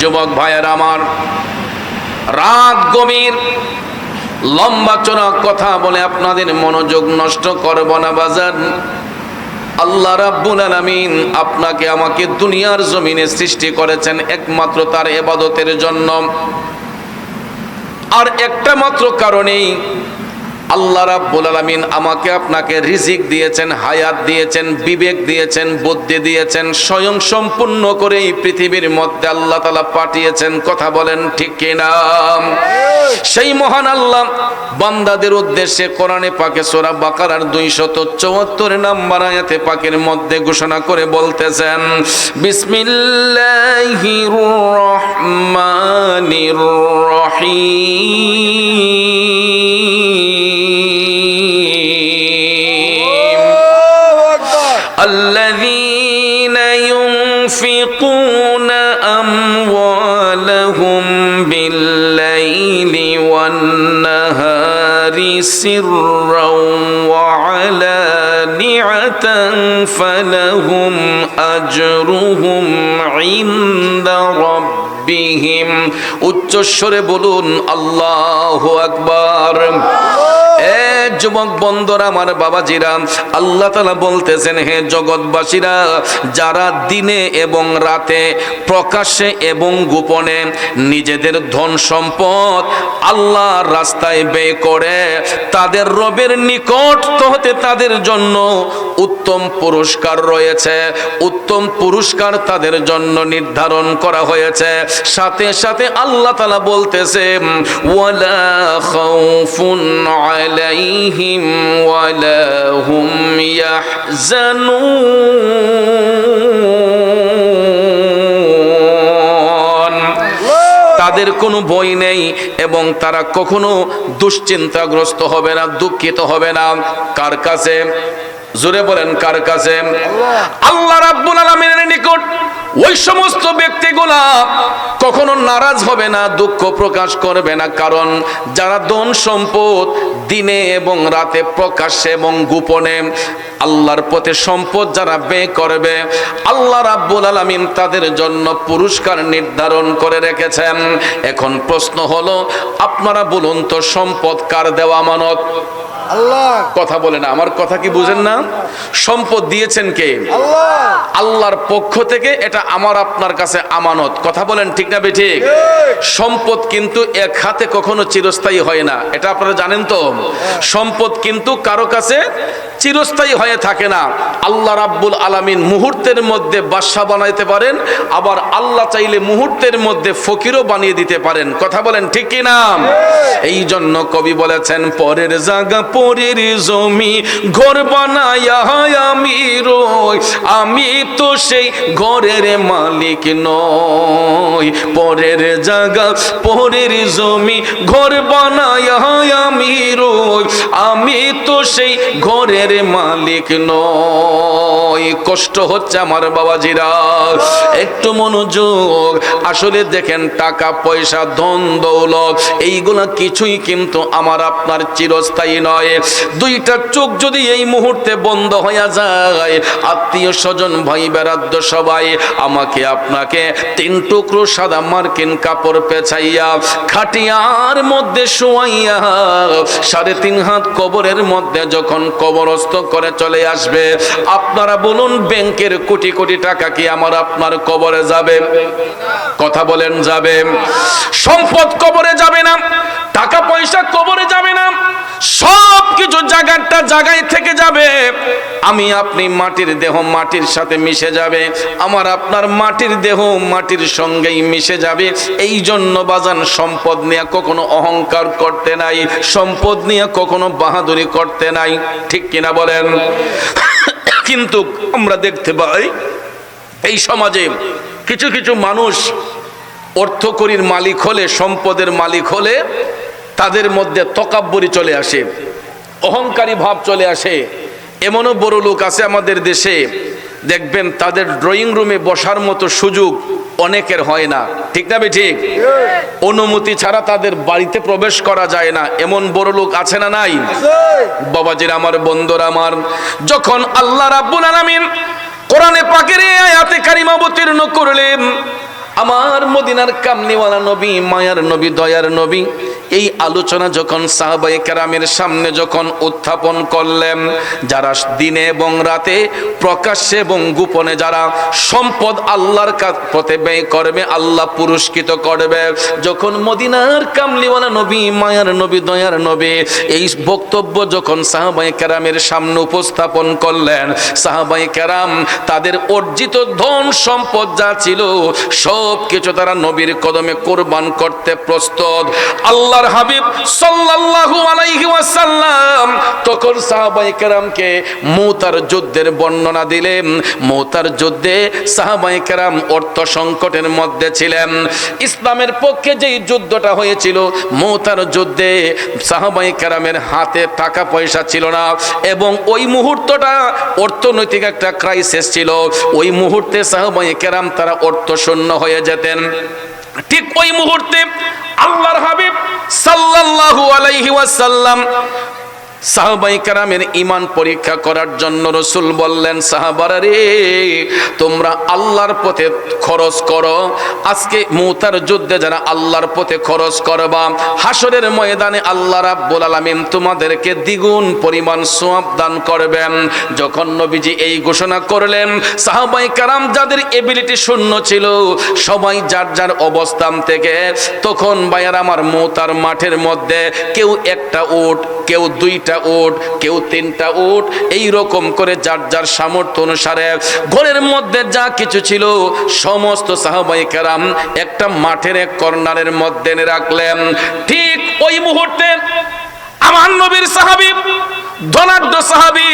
যুবক ভাইয়ের আমার, রাত গভীর, লম্বা চড়া কথা বলে আপনাদের মনোযোগ নষ্ট করব না বাজার আল্লাহ রাব্বুল আলামিন আপনাকে আমাকে দুনিয়ার জমিনে সৃষ্টি করেছেন একমাত্র তার এবাদতের জন্য। আর একটা মাত্র কারণেই আল্লাহ রাব্বুল আলামিন আমাকে আপনাকে রিজিক দিয়েছেন, হায়াত দিয়েছেন, বিবেক দিয়েছেন, বুদ্ধি দিয়েছেন, স্বয়ং সম্পূর্ণ করে এই পৃথিবীর মধ্যে আল্লাহ তাআলা পাঠিয়েছেন। কথা বলেন ঠিক কি কিনা? সেই মহান আল্লাহ বান্দাদের উদ্দেশ্যে কোরআনে পাকে সূরা বাকারার 274 নম্বর আয়াতে পাকের মধ্যে ঘোষণা করে বলতেছেন, বিসমিল্লাহির রহমানির রহিম। الذين ينفقون أموالهم بالليل والنهار سرا وعلانية فلهم أجرهم عند বিহিম। উচ্চস্বরে বলুন, আল্লাহ আকবার। এ যুবক বন্দর আমার বাবাজিরা, আল্লাহ তালা বলতেছেন, হে জগৎবাসীরা, যারা দিনে এবং রাতে প্রকাশে এবং গোপনে নিজেদের ধন সম্পদ আল্লাহর রাস্তায় ব্যয় করে, তাদের রবের নিকট তো হতে তাদের জন্য উত্তম পুরস্কার রয়েছে, উত্তম পুরস্কার তাদের জন্য নির্ধারণ করা হয়েছে। সাথে সাথে আল্লাহ তালা বলতেছে ওয়ালা খাউফুন আলাইহিম ওয়ালা হুম ইয়াহজানুন। তাদের কোনো বই নেই এবং তারা কখনো দুশ্চিন্তাগ্রস্ত হবে না দুঃখিত হবে না। কার কাছে? জোরে বলেন কার কাছে? আল্লাহ রাব্বুল আলামিনের নিকট। ওই সমস্ত ব্যক্তিগুলা কখনো নারাজ হবে না, দুঃখ প্রকাশ করবে না। কারণ যারা ধন সম্পদ দিনে এবং রাতে প্রকাশ্যে এবং গোপনে আল্লাহর পথে সম্পদ যারা ব্যয় করবে, আল্লাহ রাব্বুল আলামিন তাদের জন্য পুরস্কার নির্ধারণ করে রেখেছেন। এখন প্রশ্ন হলো, আপনারা বলুন তো সম্পদ কার দেওয়া আল্লাহ কথা বলে না আমার কথা কি বুঝেন না? সম্পদ দিয়েছেন কে? আল্লাহর পক্ষ থেকে এটা আমার আপনার কাছে আমানত। কথা বলেন ঠিক না বেঠিক? সম্পদ কিন্তু এক হাতে কখনো চিরস্থায়ী হয় না। এটা আপনারা জানেন তো? সম্পদ কিন্তু কারও কাছে চিরস্থায়ী হয়ে থাকে না। আল্লাহ রাব্বুল আলামিন মুহূর্তের মধ্যে বাদশা বানাইতে পারেন, আবার আল্লাহ চাইলে মুহূর্তের মধ্যে ফকিরও বানিয়ে দিতে পারেন। কথা বলেন ঠিক কি না? এই জন্য কবি বলেছেন, পরের জায়গা পরের জমি ঘর বানায়া আমি রই, আমি তো সেই ঘরের মালিক নই। পরের জায়গা পরের জমি ঘর বানায়া আমি রই, আমি তো সেই ঘরের মালিক নই। কষ্ট হচ্ছে আমার বাবাজিরা। একটু মনোযোগ। আসলে দেখেন, টাকা, পয়সা, ধন, দৌলত, এইগুলা কিছুই কিন্তু আমার আপনার চিরস্থায়ী নয়। দুইটা চোখ যদি এই মুহূর্তে বন্ধ হয়ে যায়, আত্মীয় স্বজন, ভাই বেড়াদ্দ সবাই আমাকে আপনাকে তিন টুকরো সাদা মার্কিন কাপড় পেছাইয়া, খাটিয়ার মধ্যে শোয়াইয়া, সাড়ে তিন হাত কবরের মধ্যে যখন কবরস্থ করে চলে আসবে। আপনারা বলুন, ব্যাংকের কোটি কোটি টাকা কি আমার আপনার কবরে যাবে? কথা বলেন, যাবে। সম্পদ কবরে যাবে না, টাকা পয়সা কবরে যাবে না সব কিছু জায়গাটা জায়গায় থেকে যাবে। আমি আপনি মাটির দেহ মাটির সাথে মিশে যাবে। আমার আপনার মাটির দেহ মাটির সঙ্গেই মিশে যাবে। এই জন্য বাজান সম্পদ নিয়ে কখনো অহংকার করতে নাই, সম্পদ নিয়ে কখনো বাহাদুরি করতে নাই। ঠিক কিনা বলেন? কিন্তু আমরা দেখতে পাই, এই সমাজে কিছু কিছু মানুষ অর্থকরীর মালিক হলে, সম্পদের মালিক হলে তাদের মধ্যে তকাব্বরি চলে আসে, অহংকারী ভাব চলে আসে। এমনও বড় লোক আছে আমাদের দেশে, দেখবেন তাদের ড্রয়িং রুমে বসার মতো সুযোগ অনেকের হয় না। ঠিক না বে ঠিক? অনুমতি ছাড়া তাদের বাড়িতে প্রবেশ করা যায় না। এমন বড় লোক আছে না নাই? বাবাজির আমার, বন্ধুরা আমার, যখন আল্লাহ রাব্বুল আলামিন কোরআনে পাকের আয়াতে কারিমা অবতীর্ণ করলেন আমার মদিনার কামনিওয়ালা নবী, মায়ার নবী, দয়ার নবী, এই আলোচনা যখন সাহাবাই কেরামের সামনে যখন উত্থাপন করলেন, যারা দিনে এবং রাতে, প্রকাশ্যে এবং গোপনে যারা সম্পদ আল্লাহর পথে ব্যয় করবে, আল্লাহ পুরস্কৃত করবে, যখন মদিনার কামলিওয়ালা নবী, মায়ার নবী, দয়ার নবী, এই বক্তব্য যখন সাহাবাই কেরামের সামনে উপস্থাপন করলেন সাহাবাই কেরাম তাদের অর্জিত ধন সম্পদ যা ছিল, সব কিছু তারা নবীর কদমে কোরবান করতে প্রস্তুত। আল্লাহর হাবিব সাল্লাল্লাহু আলাইহি ওয়াসাল্লাম তখন সাহাবাই কেরামকে মৌতার যুদ্ধের বর্ণনা দিলেন। মৌতার যুদ্ধে সাহাবাই কেরাম অর্থ সংকটের মধ্যে ছিলেন। ইসলামের পক্ষে যেই যুদ্ধটা হয়েছিল, মৌতার যুদ্ধে সাহাবাই কেরামের হাতে টাকা পয়সা ছিল না এবং ওই মুহূর্তটা অর্থনৈতিক একটা ক্রাইসিস ছিল। ওই মুহূর্তে সাহাবাই কেরাম তারা অর্থ শূন্য হয়ে যেতেন। ঠিক ওই মুহূর্তে আল্লাহর হাবিব সাল্লাল্লাহু আলাইহি ওয়াসাল্লাম সাহাবাই কারামের ইমান পরীক্ষা করার জন্য রসুল বললেন, সাহাবারা রে, তোমরা আল্লাহর পথে খরচ করো। আজকে মৌতার যুদ্ধে যারা আল্লাহর পথে খরচ করবা হাসরের ময়দানে আল্লাহ রাব্বুল আলামিন তোমাদেরকে দ্বিগুণ পরিমাণ সোয়াব দান করবেন। যখন নবীজি এই ঘোষণা করলেন, সাহাবাই কারাম যাদের এবিলিটি শূন্য ছিল, সবাই যার যার অবস্থান থেকে, তখন ভাইয়ার আমার মৌতার মাঠের মধ্যে কেউ একটা উট কেউ দুইটা উট, কেউ তিনটা উট এই রকম করে যার যার সামর্থ্য অনুসারে ঘরের মধ্যে যা কিছু ছিল সমস্ত সাহাবাই কেরাম একটা মাঠের এক কর্নারের মধ্যে রাখলেন। ঠিক ওই মুহূর্তে আমার নবীর সাহাবি, ধনাঢ্য সাহাবি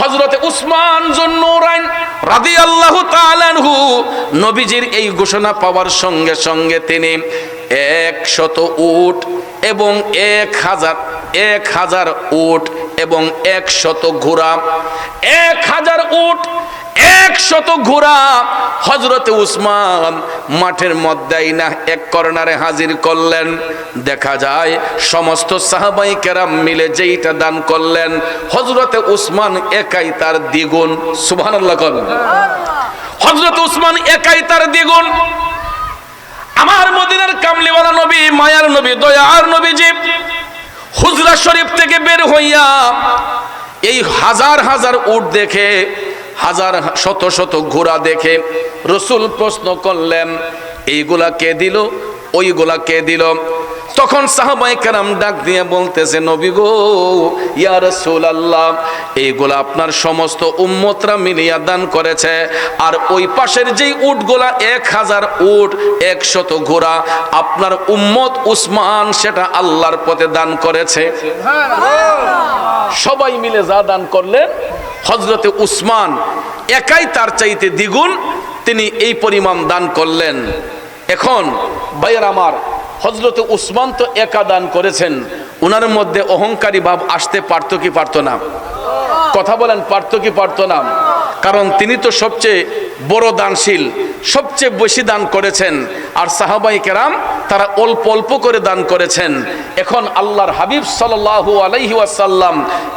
হজরতে উসমান জন্নুরাইন রাদি আল্লাহ তালানহু নবীজির এই ঘোষণা পাওয়ার সঙ্গে সঙ্গে তিনি একশত উট এবং এক হাজার এক হাজার উট এবং একশত ঘোড়া। এক হাজার উট একশত ঘোড়া। হজরতে উসমান মাঠের মধ্যেই না, এক কর্নারে হাজির করলেন। দেখা যায় সমস্ত সাহাবাই কেরাম মিলে যেইটা দান করলেন। হজরতে উসমান একাই তার দ্বিগুণ। করলেন হজরত উসমান একাই তার দ্বিগুণ। আমার মদিনার কামলিওয়ালা নবী, মায়ার নবী, দয়ার নবীজি হুজরা শরীফ থেকে বের হইয়া এই হাজার হাজার উট দেখে, হাজার শত শত ঘোড়া দেখে রসুল প্রশ্ন করলেন, এইগুলা কে দিল? ওইগুলা কে দিল? তখন সাহাবাই কারাম ডাক দিয়ে বলতেছে, নবী গো, ইয়া রাসূলুল্লাহ, এইগুলা আপনার সমস্ত উম্মতরা মিলিয়া দান করেছে। আর ওই পাশের যেই উটগুলা এক হাজার উট একশত ঘোড়া, আপনার উম্মত উসমান সেটা আল্লাহর পথে দান করেছে। সবাই মিলে যা দান করলেন হজরতে উসমান একাই তার চাইতে দ্বিগুণ তিনি এই পরিমাণ দান করলেন। এখন ভাইয়ের আমার হজরতে উসমান তো একা দান করেছেন ওনার মধ্যে অহংকারী ভাব আসতে পারত কি পারত না? কথা বলেন, পারত কি পারত না? কারণ তিনি তো সবচেয়ে বড় দানশীল, সবচেয়ে বেশি দান করেছেন। আর সাহাবাই কেরাম তারা অল্প অল্প করে দান করেছেন। এখন আল্লাহর হাবিব সাল্লাল্লাহু আলাইহি ওয়াসাল্লাম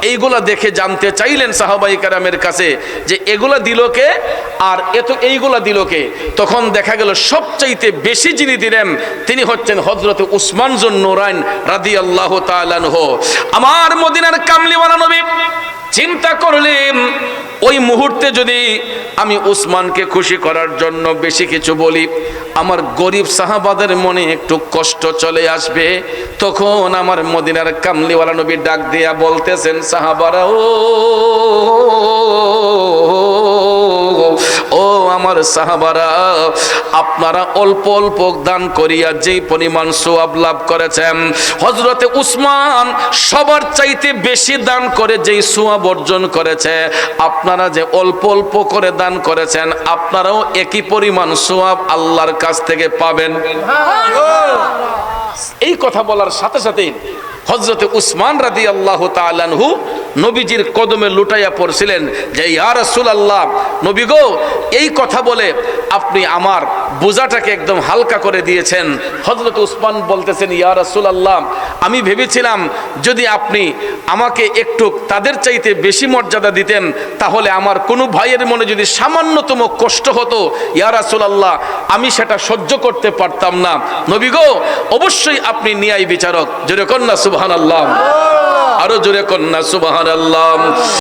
এইগুলা দেখে জানতে চাইলেন সাহাবাই কেরামের কাছে যে এগুলা দিল কে আর এত এইগুলা দিল কে। তখন দেখা গেল সবচাইতে বেশি যিনি দিলেন, তিনি হচ্ছেন হজরত উসমান জুন নুরাইন রাদি আল্লাহ তালানহ আমার মদিনার কামলিওয়ালা নবী, চিন্তা করলেন ওই মুহূর্তে যদি আমি উসমানকে খুশি করার জন্য বেশি কিছু বলি আমার গরিব সাহাবাদের মনে একটু কষ্ট চলে আসবে তখন আমার মদিনার কামলিওয়ালা নবী ডাক দিয়া বলতেছেন সাহাবারা ও ও আমার সাহাবারা আপনারা অল্প অল্প দান করিয়া যেই পরিমাণ সোয়াব লাভ করেছেন হজরতে উসমান সবার চাইতে বেশি দান করে যেই সোয়াব অর্জন করেছে আপনারা যে অল্প অল্প করে দান করেছেন আপনারাও একই পরিমাণ সোয়াব আল্লাহর কাছ থেকে পাবেন। এই কথা বলার সাথে সাথে হজরতে উসমান রাদি আল্লাহ তালানহু নবীজির কদমে লুটাইয়া পড়ছিলেন যে, ইয়া রাসূল আল্লাহ নবী গো, এই কথা বলে আপনি আমার বোঝাটাকে একদম হালকা করে দিয়েছেন। হজরত উসমান বলতেছেন, ইয়া রাসূল আল্লাহ আমি ভেবেছিলাম যদি আপনি আমাকে একটু তাদের চাইতে বেশি মর্যাদা দিতেন, তাহলে আমার কোনো ভাইয়ের মনে যদি সামান্যতম কষ্ট হতো, ইয়া রাসূল আল্লাহ আমি সেটা সহ্য করতে পারতাম না। নবী গো, অবশ্যই আপনি ন্যায় বিচারক, জোরে কন্যা সুবহান আল্লাহ আরও জোরে কন্যা সুবহান আল্লাহ